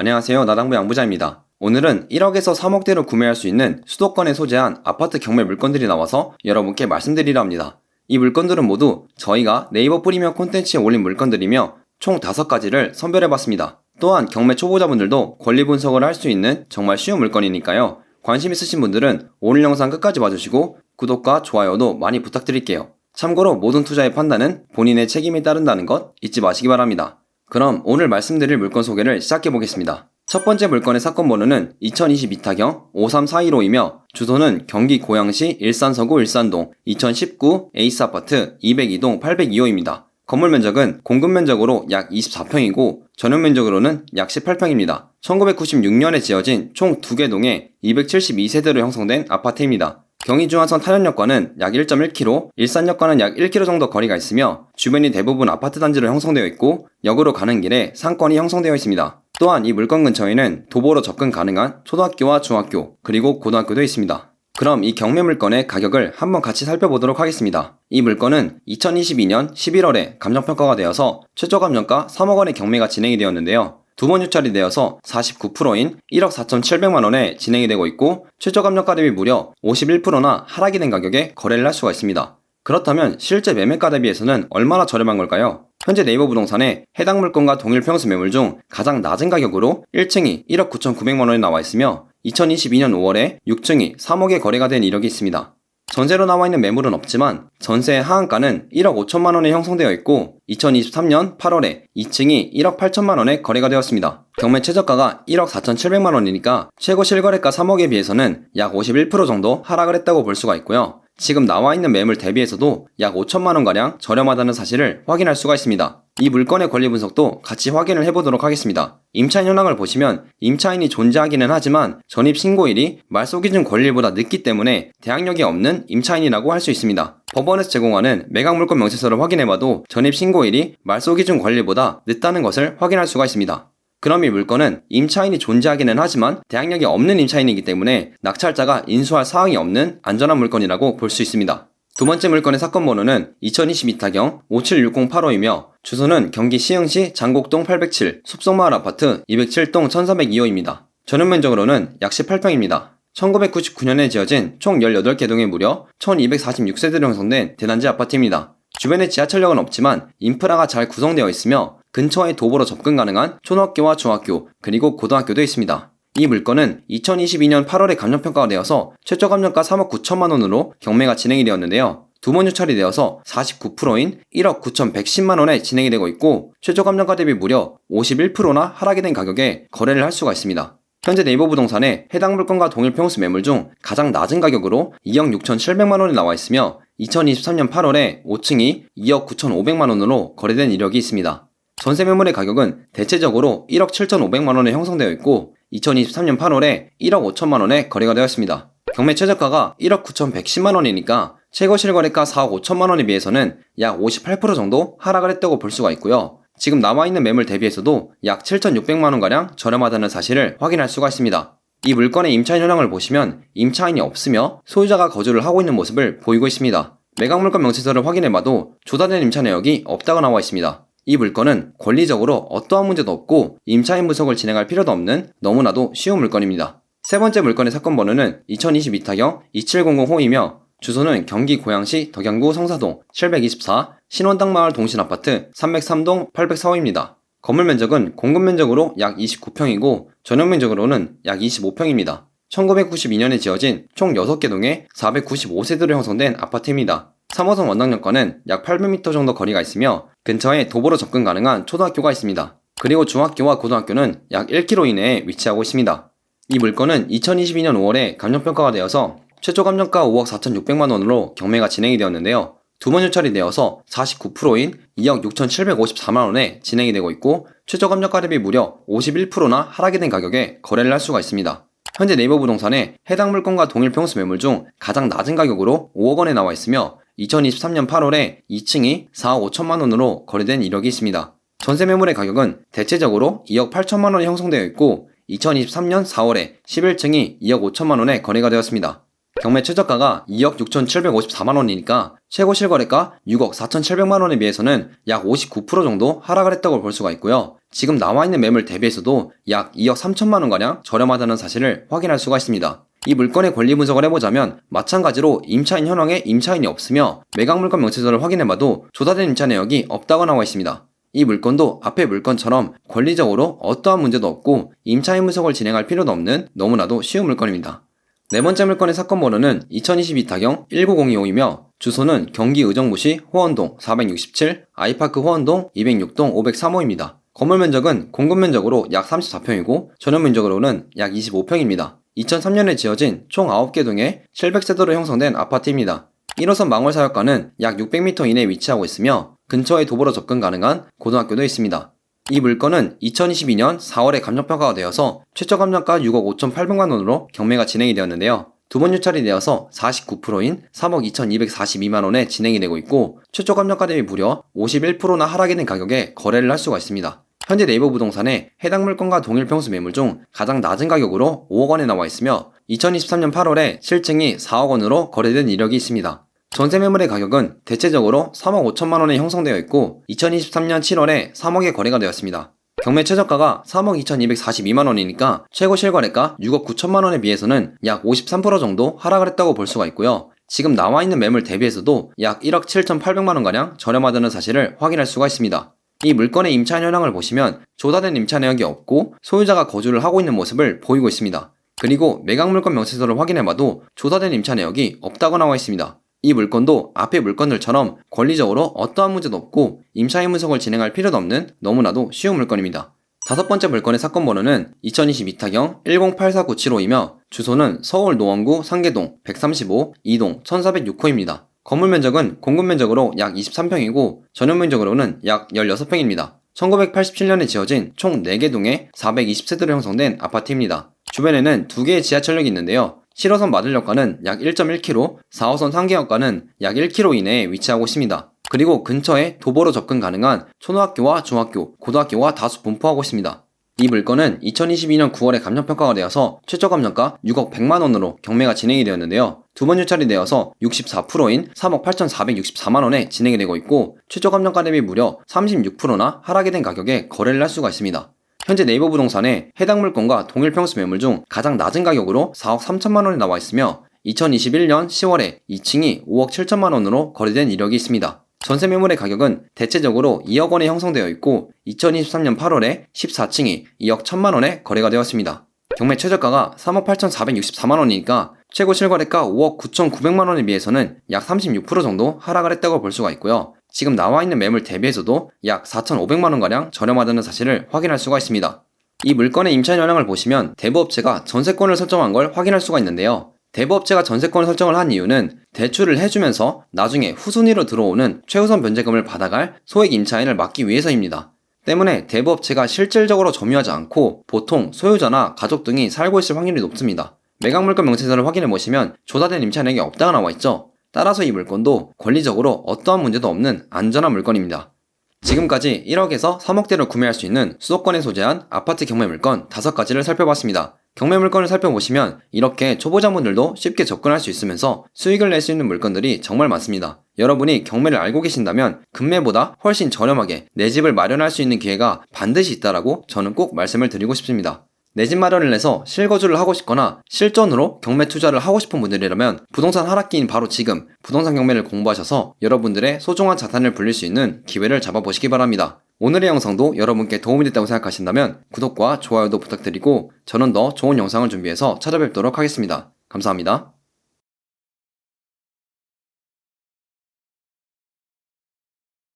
안녕하세요. 나당부 양부자입니다. 오늘은 1억에서 3억대로 구매할 수 있는 수도권에 소재한 아파트 경매 물건들이 나와서 여러분께 말씀드리려 합니다. 이 물건들은 모두 저희가 네이버 프리미엄 콘텐츠에 올린 물건들이며 총 5가지를 선별해봤습니다. 또한 경매 초보자분들도 권리 분석을 할 수 있는 정말 쉬운 물건이니까요. 관심 있으신 분들은 오늘 영상 끝까지 봐주시고 구독과 좋아요도 많이 부탁드릴게요. 참고로 모든 투자의 판단은 본인의 책임에 따른다는 것 잊지 마시기 바랍니다. 그럼 오늘 말씀드릴 물건 소개를 시작해 보겠습니다. 첫 번째 물건의 사건 번호는 2022 타경 53415이며 주소는 경기 고양시 일산서구 일산동 2019 에이스 아파트 202동 802호입니다. 건물 면적은 공급 면적으로 약 24평이고 전용 면적으로는 약 18평입니다. 1996년에 지어진 총 2개 동에 272세대로 형성된 아파트입니다. 경의중앙선 탄현역과는 약 1.1km, 일산역과는 약 1km 정도 거리가 있으며 주변이 대부분 아파트 단지로 형성되어 있고 역으로 가는 길에 상권이 형성되어 있습니다. 또한 이 물건 근처에는 도보로 접근 가능한 초등학교와 중학교 그리고 고등학교도 있습니다. 그럼 이 경매 물건의 가격을 한번 같이 살펴보도록 하겠습니다. 이 물건은 2022년 11월에 감정평가가 되어서 최저 감정가 3억 원의 경매가 진행이 되었는데요. 두 번 유찰이 되어서 49%인 1억 4,700만 원에 진행이 되고 있고 최저 감정가 대비 무려 51%나 하락이 된 가격에 거래를 할 수가 있습니다. 그렇다면 실제 매매가 대비해서는 얼마나 저렴한 걸까요? 현재 네이버 부동산에 해당 물건과 동일 평수 매물 중 가장 낮은 가격으로 1층이 1억 9,900만 원에 나와 있으며 2022년 5월에 6층이 3억에 거래가 된 이력이 있습니다. 전세로 나와 있는 매물은 없지만 전세의 하한가는 1억 5천만 원에 형성되어 있고 2023년 8월에 2층이 1억 8천만 원에 거래가 되었습니다. 경매 최저가가 1억 4천7백만 원이니까 최고 실거래가 3억에 비해서는 약 51% 정도 하락을 했다고 볼 수가 있고요. 지금 나와 있는 매물 대비해서도 약 5천만 원가량 저렴하다는 사실을 확인할 수가 있습니다. 이 물건의 권리 분석도 같이 확인을 해보도록 하겠습니다. 임차인 현황을 보시면 임차인이 존재하기는 하지만 전입 신고일이 말소 기준 권리일보다 늦기 때문에 대항력이 없는 임차인이라고 할 수 있습니다. 법원에서 제공하는 매각 물건 명세서를 확인해봐도 전입 신고일이 말소 기준 권리보다 늦다는 것을 확인할 수가 있습니다. 그럼 이 물건은 임차인이 존재하기는 하지만 대항력이 없는 임차인이기 때문에 낙찰자가 인수할 사항이 없는 안전한 물건이라고 볼 수 있습니다. 두 번째 물건의 사건 번호는 2022타경 576085이며 주소는 경기 시흥시 장곡동 807 숲속마을 아파트 207동 1302호입니다. 전용 면적으로는 약 18평입니다. 1999년에 지어진 총 18개 동에 무려 1246세대로 형성된 대단지 아파트입니다. 주변에 지하철역은 없지만 인프라가 잘 구성되어 있으며 근처에 도보로 접근 가능한 초등학교와 중학교 그리고 고등학교도 있습니다. 이 물건은 2022년 8월에 감정평가가 되어서 최저 감정가 3억 9천만 원으로 경매가 진행이 되었는데요. 두 번 유찰이 되어서 49%인 1억 9,110만 원에 진행이 되고 있고 최저 감정가 대비 무려 51%나 하락이 된 가격에 거래를 할 수가 있습니다. 현재 네이버 부동산에 해당 물건과 동일 평수 매물 중 가장 낮은 가격으로 2억 6,700만 원이 나와 있으며 2023년 8월에 5층이 2억 9,500만 원으로 거래된 이력이 있습니다. 전세 매물의 가격은 대체적으로 1억 7,500만 원에 형성되어 있고 2023년 8월에 1억 5천만 원에 거래가 되었습니다. 경매 최저가가 1억 9,110만 원이니까 최고 실거래가 4억 5천만 원에 비해서는 약 58% 정도 하락을 했다고 볼 수가 있고요. 지금 남아 있는 매물 대비해서도 약 7,600만 원가량 저렴하다는 사실을 확인할 수가 있습니다. 이 물건의 임차인 현황을 보시면 임차인이 없으며 소유자가 거주를 하고 있는 모습을 보이고 있습니다. 매각 물건 명세서를 확인해봐도 조사된 임차 내역이 없다고 나와 있습니다. 이 물건은 권리적으로 어떠한 문제도 없고 임차인 분석을 진행할 필요도 없는 너무나도 쉬운 물건입니다. 세 번째 물건의 사건 번호는 2022 타경 2700호이며 주소는 경기 고양시 덕양구 성사동 724 신원당마을 동신아파트 303동 804호입니다. 건물 면적은 공급 면적으로 약 29평이고 전용 면적으로는 약 25평입니다. 1992년에 지어진 총 6개 동에 495세대로 형성된 아파트입니다. 3호선 원당역과는 약 800m 정도 거리가 있으며 근처에 도보로 접근 가능한 초등학교가 있습니다. 그리고 중학교와 고등학교는 약 1km 이내에 위치하고 있습니다. 이 물건은 2022년 5월에 감정평가가 되어서 최초 감정가 5억 4,600만 원으로 경매가 진행이 되었는데요. 두 번 유찰이 되어서 49%인 2억 6,754만 원에 진행이 되고 있고 최저 감정가 대비 무려 51%나 하락이 된 가격에 거래를 할 수가 있습니다. 현재 네이버 부동산에 해당 물건과 동일 평수 매물 중 가장 낮은 가격으로 5억 원에 나와 있으며 2023년 8월에 2층이 4억 5천만 원으로 거래된 이력이 있습니다. 전세 매물의 가격은 대체적으로 2억 8천만 원이 형성되어 있고 2023년 4월에 11층이 2억 5천만 원에 거래가 되었습니다. 경매 최저가가 2억 6,754만 원이니까 최고 실거래가 6억 4,700만 원에 비해서는 약 59% 정도 하락을 했다고 볼 수가 있고요. 지금 나와 있는 매물 대비해서도 약 2억 3천만 원가량 저렴하다는 사실을 확인할 수가 있습니다. 이 물건의 권리 분석을 해보자면 마찬가지로 임차인 현황에 임차인이 없으며 매각 물건 명세서를 확인해봐도 조사된 임차 내역이 없다고 나와 있습니다. 이 물건도 앞의 물건처럼 권리적으로 어떠한 문제도 없고 임차인 분석을 진행할 필요도 없는 너무나도 쉬운 물건입니다. 네 번째 물건의 사건 번호는 2022 타경 19025이며 주소는 경기 의정부시 호원동 467, 아이파크 호원동 206동 503호입니다. 건물 면적은 공급 면적으로 약 34평이고 전용 면적으로는 약 25평입니다. 2003년에 지어진 총 9개 동의 700세대로 형성된 아파트입니다. 1호선 망월사역과는 약 600m 이내에 위치하고 있으며 근처에 도보로 접근 가능한 고등학교도 있습니다. 이 물건은 2022년 4월에 감정평가가 되어서 최저 감정가 6억 5,800만 원으로 경매가 진행이 되었는데요. 두 번 유찰이 되어서 49%인 3억 2,242만 원에 진행이 되고 있고 최초 감정가 대비 무려 51%나 하락이 된 가격에 거래를 할 수가 있습니다. 현재 네이버 부동산에 해당 물건과 동일 평수 매물 중 가장 낮은 가격으로 5억 원에 나와 있으며 2023년 8월에 실증이 4억 원으로 거래된 이력이 있습니다. 전세 매물의 가격은 대체적으로 3억 5천만 원에 형성되어 있고 2023년 7월에 3억에 거래가 되었습니다. 경매 최저가가 3억 2,242만 원이니까 최고 실거래가 6억 9천만 원에 비해서는 약 53% 정도 하락을 했다고 볼 수가 있고요. 지금 나와 있는 매물 대비해서도 약 1억 7,800만 원가량 저렴하다는 사실을 확인할 수가 있습니다. 이 물건의 임차 현황을 보시면 조사된 임차 내역이 없고 소유자가 거주를 하고 있는 모습을 보이고 있습니다. 그리고 매각 물건 명세서를 확인해봐도 조사된 임차 내역이 없다고 나와 있습니다. 이 물건도 앞의 물건들처럼 권리적으로 어떠한 문제도 없고 임차인 분석을 진행할 필요도 없는 너무나도 쉬운 물건입니다. 다섯 번째 물건의 사건 번호는 2022타경 1084975이며 주소는 서울 노원구 상계동 135 2동 1406호입니다. 건물 면적은 공급 면적으로 약 23평이고 전용 면적으로는 약 16평입니다. 1987년에 지어진 총 4개 동의 420세대로 형성된 아파트입니다. 주변에는 2개의 지하철역이 있는데요. 7호선 마들역과는 약 1.1km, 4호선 상계역과는 약 1km 이내에 위치하고 있습니다. 그리고 근처에 도보로 접근 가능한 초등학교와 중학교, 고등학교가 다수 분포하고 있습니다. 이 물건은 2022년 9월에 감정평가가 되어서 최저 감정가 6억 100만 원으로 경매가 진행이 되었는데요. 두 번 유찰이 되어서 64%인 3억 8,464만 원에 진행이 되고 있고 최저 감정가 대비 무려 36%나 하락이 된 가격에 거래를 할 수가 있습니다. 현재 네이버 부동산에 해당 물건과 동일 평수 매물 중 가장 낮은 가격으로 4억 3천만 원이 나와 있으며 2021년 10월에 2층이 5억 7천만 원으로 거래된 이력이 있습니다. 전세 매물의 가격은 대체적으로 2억 원에 형성되어 있고 2023년 8월에 14층이 2억 1천만 원에 거래가 되었습니다. 경매 최저가가 3억 8,464만 원이니까 최고 실거래가 5억 9,900만 원에 비해서는 약 36% 정도 하락을 했다고 볼 수가 있고요. 지금 나와 있는 매물 대비해서도 약 4,500만 원가량 저렴하다는 사실을 확인할 수가 있습니다. 이 물건의 임차 현황을 보시면 대부업체가 전세권을 설정한 걸 확인할 수가 있는데요. 대부업체가 전세권을 설정을 한 이유는 대출을 해주면서 나중에 후순위로 들어오는 최우선 변제금을 받아갈 소액 임차인을 막기 위해서입니다. 때문에 대부업체가 실질적으로 점유하지 않고 보통 소유자나 가족 등이 살고 있을 확률이 높습니다. 매각 물건 명세서를 확인해 보시면 조사된 임차인에게 없다가 나와 있죠. 따라서 이 물건도 권리적으로 어떠한 문제도 없는 안전한 물건입니다. 지금까지 1억에서 3억대를 구매할 수 있는 수도권에 소재한 아파트 경매 물건 5가지를 살펴봤습니다. 경매 물건을 살펴보시면 이렇게 초보자분들도 쉽게 접근할 수 있으면서 수익을 낼 수 있는 물건들이 정말 많습니다. 여러분이 경매를 알고 계신다면 금매보다 훨씬 저렴하게 내 집을 마련할 수 있는 기회가 반드시 있다라고 저는 꼭 말씀을 드리고 싶습니다. 내 집 마련을 해서 실거주를 하고 싶거나 실전으로 경매 투자를 하고 싶은 분들이라면 부동산 하락기인 바로 지금 부동산 경매를 공부하셔서 여러분들의 소중한 자산을 불릴 수 있는 기회를 잡아보시기 바랍니다. 오늘의 영상도 여러분께 도움이 됐다고 생각하신다면 구독과 좋아요도 부탁드리고 저는 더 좋은 영상을 준비해서 찾아뵙도록 하겠습니다. 감사합니다.